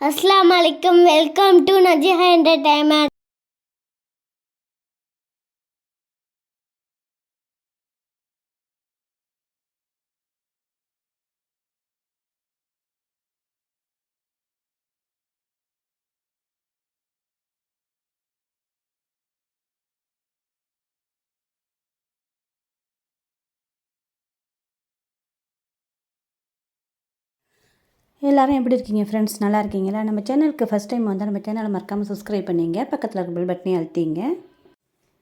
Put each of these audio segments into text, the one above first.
அஸ்லாம் வலைக்கம் welcome to நஜிஹா entertainment எல்லோரும் எப்படி இருக்கீங்க ஃப்ரெண்ட்ஸ் நல்லா இருக்கீங்களா? நம்ம சேனலுக்கு ஃபஸ்ட் டைம் வந்து நம்ம சேனலை மறக்காமல் சப்ஸ்கிரைப் பண்ணிங்க. பக்கத்தில் இருக்க பெல் பட்டனே அழுத்திங்க.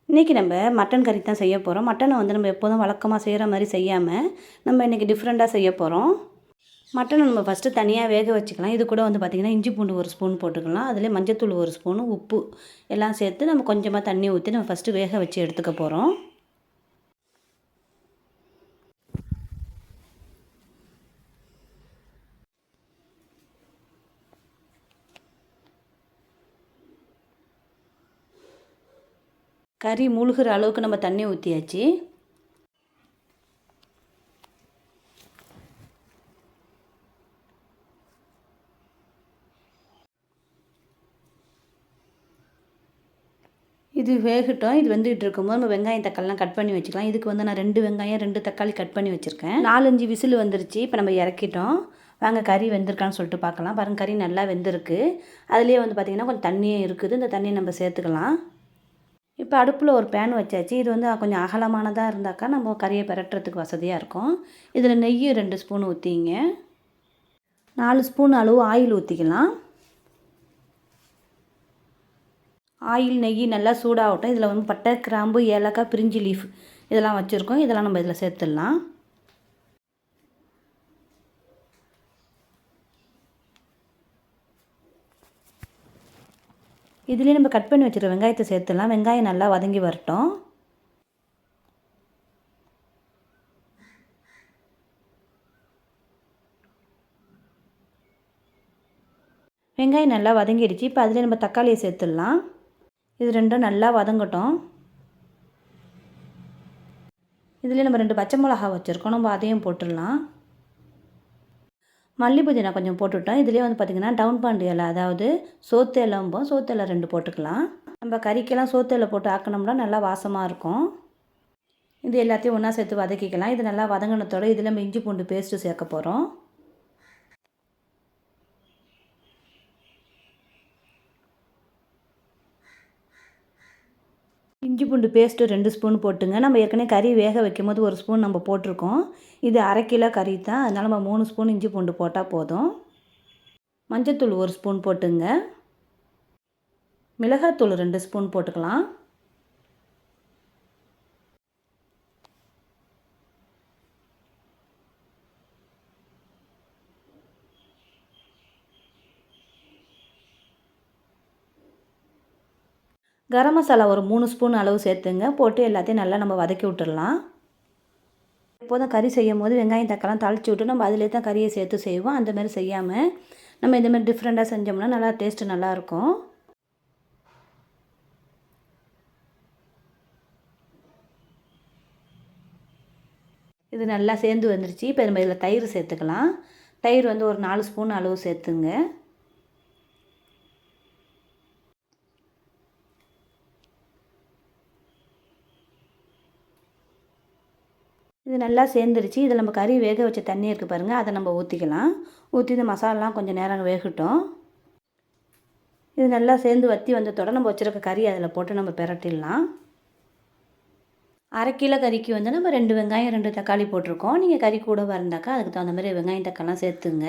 இன்றைக்கி நம்ம மட்டன் கறி தான் செய்ய போகிறோம் மட்டனை வந்து நம்ம எப்போதும் வழக்கமாக செய்கிற மாதிரி செய்யாமல் நம்ம இன்றைக்கி டிஃப்ரெண்ட்டாக செய்ய போகிறோம் மட்டனை நம்ம ஃபஸ்ட்டு தனியாக வேக வச்சுக்கலாம். இது கூட வந்து பார்த்திங்கன்னா இஞ்சி பூண்டு ஒரு ஸ்பூன் போட்டுக்கலாம். அதிலே மஞ்சத்தூள் ஒரு ஸ்பூனு உப்பு எல்லாம் சேர்த்து நம்ம கொஞ்சமாக தண்ணி ஊற்றி நம்ம ஃபஸ்ட்டு வேக வச்சு எடுத்துக்க போகிறோம் கறி மூழ்கிற அளவுக்கு நம்ம தண்ணி ஊற்றியாச்சு இது வேகட்டும். இது வெந்துகிட்டு இருக்கும்போது நம்ம வெங்காயம் தக்காளிலாம் கட் பண்ணி வச்சுக்கலாம். இதுக்கு வந்து நான் ரெண்டு வெங்காயம் ரெண்டு தக்காளி கட் பண்ணி வச்சுருக்கேன். நாலஞ்சு விசில் வந்துருச்சு. இப்போ நம்ம இறக்கிட்டோம். வாங்க கறி வெந்திருக்கான்னு சொல்லிட்டு பார்க்கலாம். பாருங்கள் கறி நல்லா வெந்திருக்கு. அதுலேயே வந்து பார்த்திங்கன்னா கொஞ்சம் தண்ணியே இருக்குது. இந்த தண்ணியை நம்ம சேர்த்துக்கலாம். இப்போ அடுப்பில் ஒரு பேன் வச்சாச்சு. இது வந்து கொஞ்சம் அகலமானதாக இருந்தாக்கா நம்ம கறியை பெரட்டுறதுக்கு வசதியாக இருக்கும். இதில் நெய் ரெண்டு ஸ்பூன் ஊற்றிங்க நாலு ஸ்பூன் அளவு ஆயில் ஊற்றிக்கலாம் ஆயில் நெய் நல்லா சூடாகட்டும். இதில் வந்து பட்டை கிராம்பு ஏலக்காய் பிரிஞ்சி லீஃப் இதெல்லாம் வச்சுருக்கோம். இதெல்லாம் நம்ம இதில் சேர்த்துடலாம். இதுலேயே நம்ம கட் பண்ணி வச்சுருக்க வெங்காயத்தை சேர்த்துடலாம். வெங்காயம் நல்லா வதங்கி வரட்டும். வெங்காயம் நல்லா வதங்கிடுச்சு. இப்போ அதிலே நம்ம தக்காளியை சேர்த்துடலாம். இது ரெண்டும் நல்லா வதங்கட்டும். இதில் நம்ம ரெண்டு பச்சை மிளகா வச்சுருக்கோம். நம்ம அதையும் போட்டுடலாம். மல்லி நான் கொஞ்சம் போட்டுவிட்டோம் இதுலேயே வந்து பார்த்திங்கன்னா டவுன் பாண்டு இலை அதாவது சோத்து இலம்போம் சோத்து இலை ரெண்டு போட்டுக்கலாம். நம்ம கறிக்கெல்லாம் சோத்து இலை போட்டு ஆக்கணும்னா நல்லா வாசமாக இருக்கும். இது எல்லாத்தையும் ஒன்றா சேர்த்து வதக்கிக்கலாம். இது நல்லா வதங்கினத்தோடு இதில் இஞ்சி பூண்டு பேஸ்ட்டு சேர்க்க போகிறோம் இஞ்சி பூண்டு பேஸ்ட்டு ரெண்டு ஸ்பூன் போட்டுங்க. நம்ம ஏற்கனவே கறி வேக வைக்கும் போது ஒரு ஸ்பூன் நம்ம போட்டிருக்கோம். இது அரை கிலோ கறி தான். அதனால் நம்ம மூணு ஸ்பூன் இஞ்சி பூண்டு போட்டால் போதும். மஞ்சத்தூள் ஒரு ஸ்பூன் போட்டுங்க. மிளகாத்தூள் ரெண்டு ஸ்பூன் போட்டுக்கலாம். கரம் மசாலா ஒரு மூணு ஸ்பூன் அளவு சேர்த்துங்க. போட்டு எல்லாத்தையும் நல்லா நம்ம வதக்கி விட்டுடலாம். எப்போதும் கறி செய்யும் போது வெங்காயம் தக்காளம் தாளித்து விட்டு நம்ம அதிலே தான் கறியை சேர்த்து செய்வோம். அந்தமாரி செய்யாமல் நம்ம இந்தமாரி டிஃப்ரெண்ட்டாக செஞ்சோம்னா நல்லா டேஸ்ட்டு நல்லாயிருக்கும் இது நல்லா சேர்ந்து வந்துருச்சு. இப்போ நம்ம இதில் தயிர் சேர்த்துக்கலாம். தயிர் வந்து ஒரு நாலு ஸ்பூன் அளவு சேர்த்துங்க. இது நல்லா சேர்ந்துருச்சு. இதில் நம்ம கறி வேக வச்ச தண்ணி இருக்குது பாருங்கள் அதை நம்ம ஊற்றிக்கலாம் ஊற்றி இந்த மசாலாலாம் கொஞ்சம் நேரம் வேகட்டும். இது நல்லா சேர்ந்து வற்றி வந்ததோட நம்ம வச்சுருக்க கறி அதில் போட்டு நம்ம பிரட்டிடலாம். அரை கிலோ கறிக்கு வந்து நம்ம ரெண்டு வெங்காயம் ரெண்டு தக்காளி போட்டிருக்கோம். நீங்கள் கறி கூட வரந்தாக்கா அதுக்கு தகுந்த மாதிரி வெங்காயம் தக்காளிலாம் சேர்த்துங்க.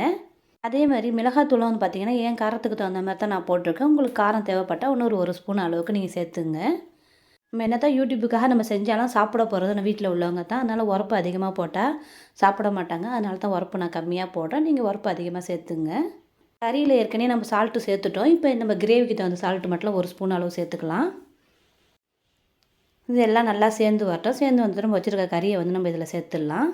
அதே மாதிரி மிளகாத்தூளம் வந்து பார்த்திங்கன்னா ஏன் காரத்துக்கு தகுந்த மாதிரி தான் நான் போட்டிருக்கேன். உங்களுக்கு காரம் தேவைப்பட்டால் இன்னொரு ஒரு ஸ்பூன் அளவுக்கு நீங்கள் சேர்த்துங்க. நம்ம என்ன தான் யூடியூப்புக்காக நம்ம செஞ்சாலும் சாப்பிட போகிறது நம்ம வீட்டில் உள்ளவங்க தான். அதனால் உரப்பு அதிகமாக போட்டால் சாப்பிட மாட்டாங்க. அதனால தான் உரப்பு நான் கம்மியாக போடுறேன். நீங்கள் உரப்பு அதிகமாக சேர்த்துங்க. கறியில் ஏற்கனவே நம்ம சால்ட்டு சேர்த்துட்டோம். இப்போ நம்ம கிரேவிக்கு தகுந்த சால்ட்டு மட்டும் ஒரு ஸ்பூன் அளவு சேர்த்துக்கலாம். இது எல்லாம் நல்லா சேர்ந்து வரட்டும். சேர்ந்து வந்துட்டு நம்ம வச்சுருக்க கறியை வந்து நம்ம இதில் சேர்த்துடலாம்.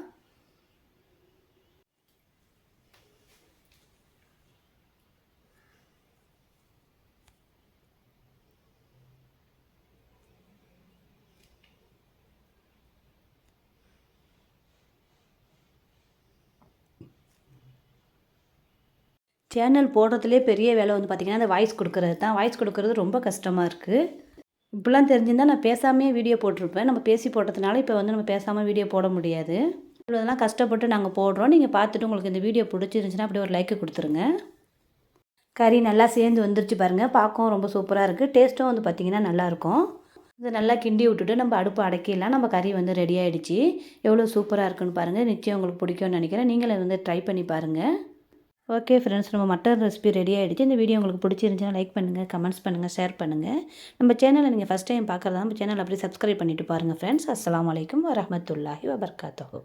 சேனல் போடுறதுலே பெரிய வேலை வந்து பார்த்திங்கன்னா அந்த வாய்ஸ் கொடுக்குறது தான். வாய்ஸ் கொடுக்குறது ரொம்ப கஷ்டமாக இருக்குது இப்படிலாம் தெரிஞ்சிருந்தால் நான் பேசாமையே வீடியோ போட்டிருப்பேன். நம்ம பேசி போட்டதுனால இப்போ வந்து நம்ம பேசாமல் வீடியோ போட முடியாது. இவ்வளோதெல்லாம் கஷ்டப்பட்டு நாங்கள் போடுறோம். நீங்கள் பார்த்துட்டு உங்களுக்கு இந்த வீடியோ பிடிச்சிருந்துச்சின்னா அப்படியே ஒரு லைக்கு கொடுத்துருங்க. கறி நல்லா சேர்ந்து வந்துருச்சு பாருங்கள் பார்க்கவும் ரொம்ப சூப்பராக இருக்குது டேஸ்ட்டும் வந்து பார்த்திங்கன்னா நல்லாயிருக்கும். இதை நல்லா கிண்டி விட்டுட்டு நம்ம அடுப்பு அடக்கிடலாம். நம்ம கறி வந்து ரெடி ஆகிடுச்சு எவ்வளோ சூப்பராக இருக்குன்னு பாருங்கள் நிச்சயம் உங்களுக்கு பிடிக்கும்னு நினைக்கிறேன். நீங்களும் வந்து ட்ரை பண்ணி பாருங்கள் ஓகே ஃப்ரெண்ட்ஸ் நம்ம மட்டன் ரெசிபி ரெடி ஆகிடுச்சு இந்த வீடியோ உங்களுக்கு பிடிச்சிருந்துச்சுன்னா லைக் பண்ணுங்கள் கமெண்ட்ஸ் பண்ணுங்கள் ஷேர் பண்ணுங்கள் நம்ம சேனலை நீங்கள் ஃபஸ்ட் டைம் பார்க்குறதா நம்ம சேனல் அப்படியே சப்ஸ்கிரைப் பண்ணிவிட்டு பாருங்கள் ஃப்ரெண்ட்ஸ் அஸ்லாம் வலைக்கம் வரமத்துல்லாஹி வபர்காத்தஹு